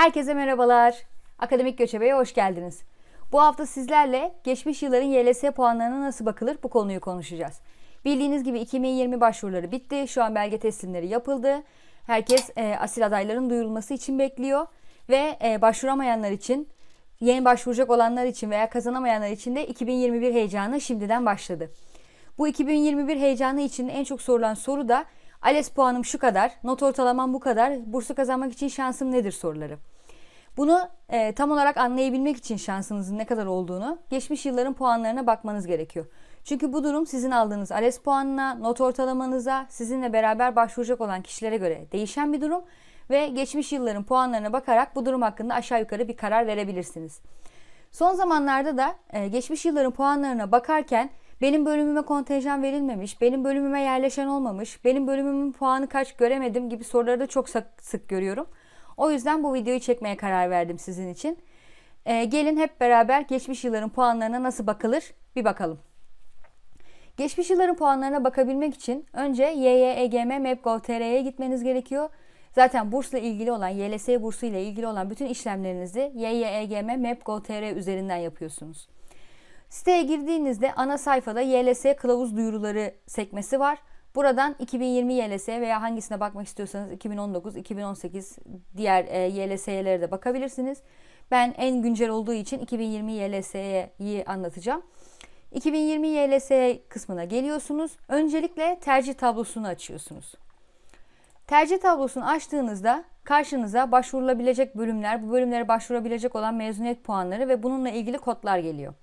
Herkese merhabalar. Akademik Göçebe'ye hoş geldiniz. Bu hafta sizlerle geçmiş yılların YLS puanlarına nasıl bakılır bu konuyu konuşacağız. Bildiğiniz gibi 2020 başvuruları bitti. Şu an belge teslimleri yapıldı. Herkes e, asil adayların duyurulması için bekliyor. Ve e, başvuramayanlar için, yeni başvuracak olanlar için veya kazanamayanlar için de 2021 heyecanı şimdiden başladı. Bu 2021 heyecanı için en çok sorulan soru da ALES puanım şu kadar, not ortalamam bu kadar, bursu kazanmak için şansım nedir soruları. Bunu e, tam olarak anlayabilmek için şansınızın ne kadar olduğunu geçmiş yılların puanlarına bakmanız gerekiyor. Çünkü bu durum sizin aldığınız ALES puanına, not ortalamanıza, sizinle beraber başvuracak olan kişilere göre değişen bir durum ve geçmiş yılların puanlarına bakarak bu durum hakkında aşağı yukarı bir karar verebilirsiniz. Son zamanlarda da e, geçmiş yılların puanlarına bakarken benim bölümüme kontenjan verilmemiş, benim bölümüme yerleşen olmamış, benim bölümümün puanı kaç göremedim gibi soruları da çok sık, görüyorum. O yüzden bu videoyu çekmeye karar verdim sizin için. E, gelin hep beraber geçmiş yılların puanlarına nasıl bakılır bir bakalım. Geçmiş yılların puanlarına bakabilmek için önce YYEGM Map.gov.tr'ye gitmeniz gerekiyor. Zaten bursla ilgili olan, YLS bursu ile ilgili olan bütün işlemlerinizi YYEGM Map.gov.tr üzerinden yapıyorsunuz. Siteye girdiğinizde ana sayfada YLS kılavuz duyuruları sekmesi var. Buradan 2020 YLS veya hangisine bakmak istiyorsanız 2019, 2018 diğer e, YLS'lere de bakabilirsiniz. Ben en güncel olduğu için 2020 YLS'yi anlatacağım. 2020 YLS kısmına geliyorsunuz. Öncelikle tercih tablosunu açıyorsunuz. Tercih tablosunu açtığınızda karşınıza başvurulabilecek bölümler, bu bölümlere başvurabilecek olan mezuniyet puanları ve bununla ilgili kodlar geliyor.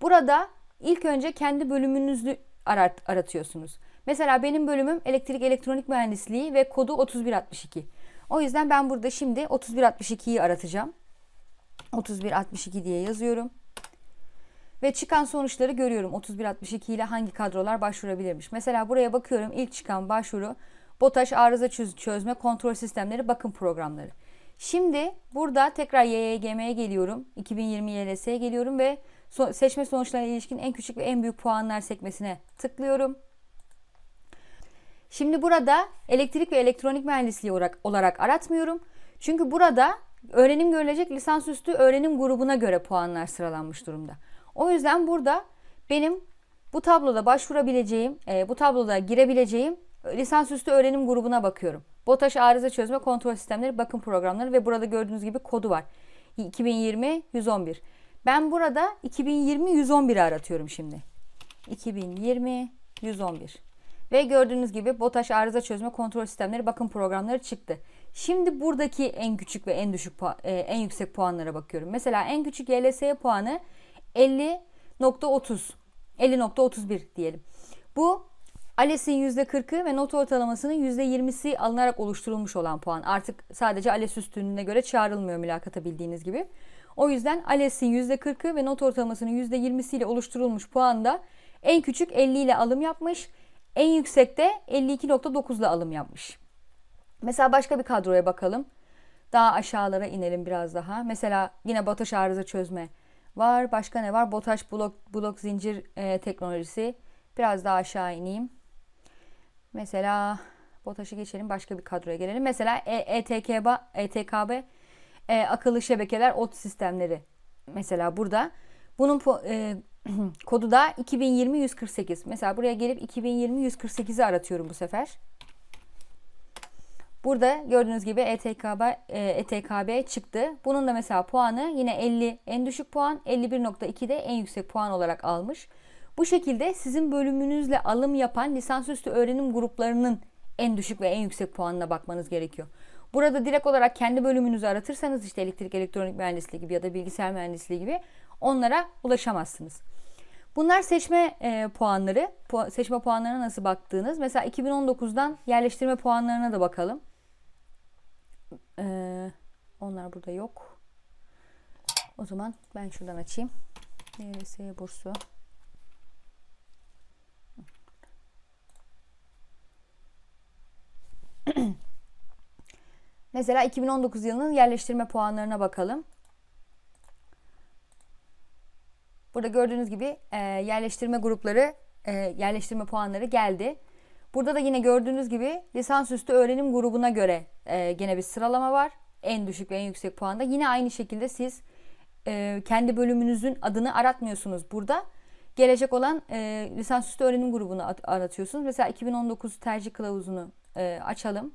Burada ilk önce kendi bölümünüzü arat, aratıyorsunuz. Mesela benim bölümüm elektrik elektronik mühendisliği ve kodu 3162. O yüzden ben burada şimdi 3162'yi aratacağım. 3162 diye yazıyorum. Ve çıkan sonuçları görüyorum. 3162 ile hangi kadrolar başvurabilirmiş. Mesela buraya bakıyorum. İlk çıkan başvuru BOTAŞ arıza çözme kontrol sistemleri bakım programları. Şimdi burada tekrar YYGM'ye geliyorum. 2020 YLS'ye geliyorum ve seçme sonuçlarına ilişkin en küçük ve en büyük puanlar sekmesine tıklıyorum. Şimdi burada elektrik ve elektronik mühendisliği olarak, olarak aratmıyorum. Çünkü burada öğrenim görülecek lisansüstü öğrenim grubuna göre puanlar sıralanmış durumda. O yüzden burada benim bu tabloda başvurabileceğim, bu tabloda girebileceğim lisansüstü öğrenim grubuna bakıyorum. BOTAŞ arıza çözme kontrol sistemleri bakım programları ve burada gördüğünüz gibi kodu var. 2020 111. Ben burada 2020 111'i aratıyorum şimdi. 2020 111. Ve gördüğünüz gibi BOTAŞ arıza çözme kontrol sistemleri bakım programları çıktı. Şimdi buradaki en küçük ve en düşük en yüksek puanlara bakıyorum. Mesela en küçük YLS puanı 50.30 50.31 diyelim. Bu ALES'in %40'ı ve not ortalamasının %20'si alınarak oluşturulmuş olan puan. Artık sadece ALES üstünlüğüne göre çağrılmıyor mülakata bildiğiniz gibi. O yüzden ALES'in %40'ı ve not ortalamasının %20'si ile oluşturulmuş puan da en küçük 50 ile alım yapmış. En yüksek de 52.9 ile alım yapmış. Mesela başka bir kadroya bakalım. Daha aşağılara inelim biraz daha. Mesela yine BOTAŞ arıza çözme var. Başka ne var? BOTAŞ blok, blok zincir e, teknolojisi. Biraz daha aşağı ineyim. Mesela BOTAŞ'ı geçelim. Başka bir kadroya gelelim. Mesela e, ETKB, ETKB e, akıllı şebekeler ot sistemleri. Mesela burada. Bunun e, kodu da 2020 148. Mesela buraya gelip 2020 148'i aratıyorum bu sefer. Burada gördüğünüz gibi E ETKB, ETKB çıktı. Bunun da mesela puanı yine 50 en düşük puan, 51.2 de en yüksek puan olarak almış. Bu şekilde sizin bölümünüzle alım yapan lisansüstü öğrenim gruplarının en düşük ve en yüksek puanına bakmanız gerekiyor. Burada direkt olarak kendi bölümünüzü aratırsanız işte elektrik elektronik mühendisliği gibi ya da bilgisayar mühendisliği gibi onlara ulaşamazsınız. Bunlar seçme e, puanları. Pu- seçme puanlarına nasıl baktığınız. Mesela 2019'dan yerleştirme puanlarına da bakalım. Ee, onlar burada yok. O zaman ben şuradan açayım. YLS bursu. Mesela 2019 yılının yerleştirme puanlarına bakalım. Burada gördüğünüz gibi e, yerleştirme grupları, e, yerleştirme puanları geldi. Burada da yine gördüğünüz gibi lisansüstü öğrenim grubuna göre e, gene bir sıralama var. en düşük ve en yüksek puanda. Yine aynı şekilde siz e, kendi bölümünüzün adını aratmıyorsunuz burada. Gelecek olan e, lisansüstü öğrenim grubunu at- aratıyorsunuz. Mesela 2019 tercih kılavuzunu e, açalım.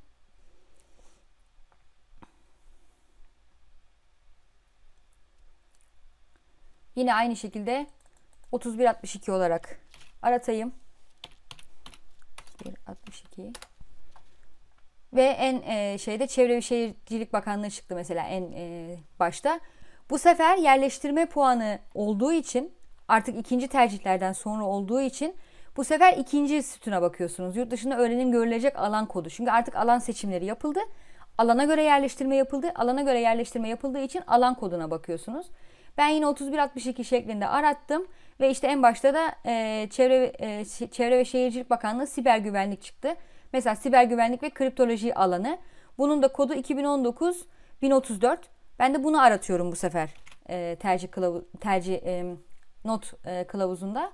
Yine aynı şekilde 3162 olarak aratayım. 3162 ve en e, şeyde Çevre ve Şehircilik Bakanlığı çıktı mesela en e, başta. Bu sefer yerleştirme puanı olduğu için artık ikinci tercihlerden sonra olduğu için bu sefer ikinci sütuna bakıyorsunuz. Yurt dışında öğrenim görülecek alan kodu. Çünkü artık alan seçimleri yapıldı. Alana göre yerleştirme yapıldı. Alana göre yerleştirme yapıldığı için alan koduna bakıyorsunuz. Ben yine 3162 şeklinde arattım ve işte en başta da e, Çevre e, Çevre ve Şehircilik Bakanlığı siber güvenlik çıktı. Mesela siber güvenlik ve kriptoloji alanı. Bunun da kodu 2019 1034. Ben de bunu aratıyorum bu sefer e, tercih kılavu, tercih e, not e, kılavuzunda.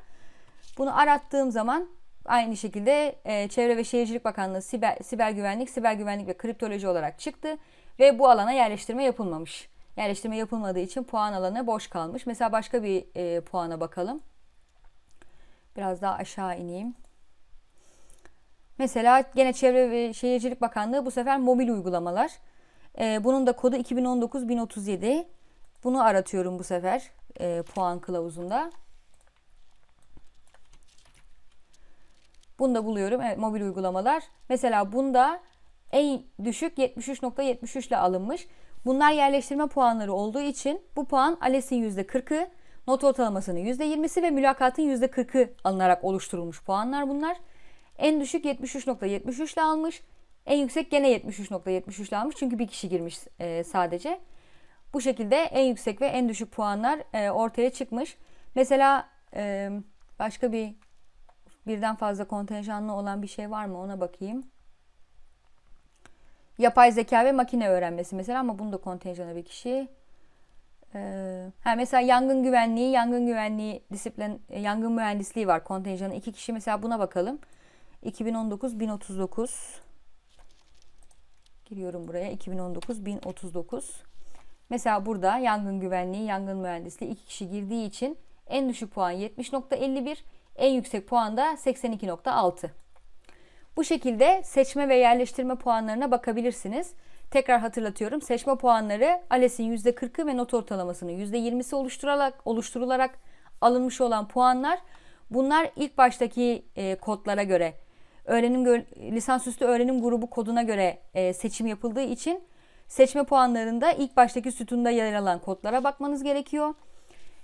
Bunu arattığım zaman aynı şekilde e, Çevre ve Şehircilik Bakanlığı siber, siber güvenlik, siber güvenlik ve kriptoloji olarak çıktı ve bu alana yerleştirme yapılmamış. Yerleştirme yapılmadığı için puan alanı boş kalmış. Mesela başka bir e, puana bakalım. Biraz daha aşağı ineyim. Mesela gene Çevre ve Şehircilik Bakanlığı bu sefer mobil uygulamalar. Ee, bunun da kodu 2019-1037. Bunu aratıyorum bu sefer e, puan kılavuzunda. Bunu da buluyorum. Evet mobil uygulamalar. Mesela bunda en düşük 73.73 ile alınmış. Bunlar yerleştirme puanları olduğu için bu puan ALES'in %40'ı, not ortalamasının %20'si ve mülakatın %40'ı alınarak oluşturulmuş puanlar bunlar. En düşük 73.73 ile almış. En yüksek gene 73.73 ile almış. Çünkü bir kişi girmiş e, sadece. Bu şekilde en yüksek ve en düşük puanlar e, ortaya çıkmış. Mesela e, başka bir birden fazla kontenjanlı olan bir şey var mı ona bakayım. Yapay zeka ve makine öğrenmesi mesela ama bunda kontenjanı bir kişi. Ee, ha mesela yangın güvenliği, yangın güvenliği disiplin, e, yangın mühendisliği var kontenjanı iki kişi. Mesela buna bakalım. 2019 1039 giriyorum buraya 2019 1039 mesela burada yangın güvenliği yangın mühendisliği iki kişi girdiği için en düşük puan 70.51 en yüksek puan da 82.6 bu şekilde seçme ve yerleştirme puanlarına bakabilirsiniz. Tekrar hatırlatıyorum. Seçme puanları ALES'in %40'ı ve not ortalamasının %20'si oluşturularak, oluşturularak alınmış olan puanlar. Bunlar ilk baştaki e, kodlara göre öğrenim lisansüstü öğrenim grubu koduna göre e, seçim yapıldığı için seçme puanlarında ilk baştaki sütunda yer alan kodlara bakmanız gerekiyor.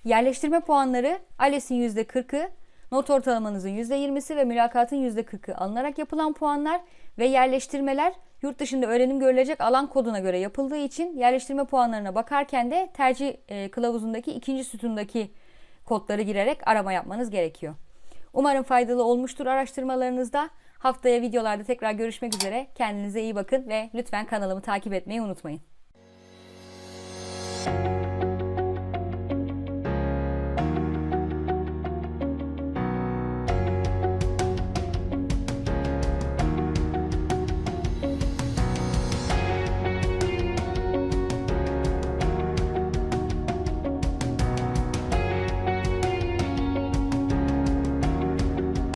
Yerleştirme puanları ALES'in %40'ı, not ortalamanızın %20'si ve mülakatın %40'ı alınarak yapılan puanlar ve yerleştirmeler yurt dışında öğrenim görülecek alan koduna göre yapıldığı için yerleştirme puanlarına bakarken de tercih e, kılavuzundaki ikinci sütundaki kodları girerek arama yapmanız gerekiyor. Umarım faydalı olmuştur araştırmalarınızda. Haftaya videolarda tekrar görüşmek üzere. Kendinize iyi bakın ve lütfen kanalımı takip etmeyi unutmayın.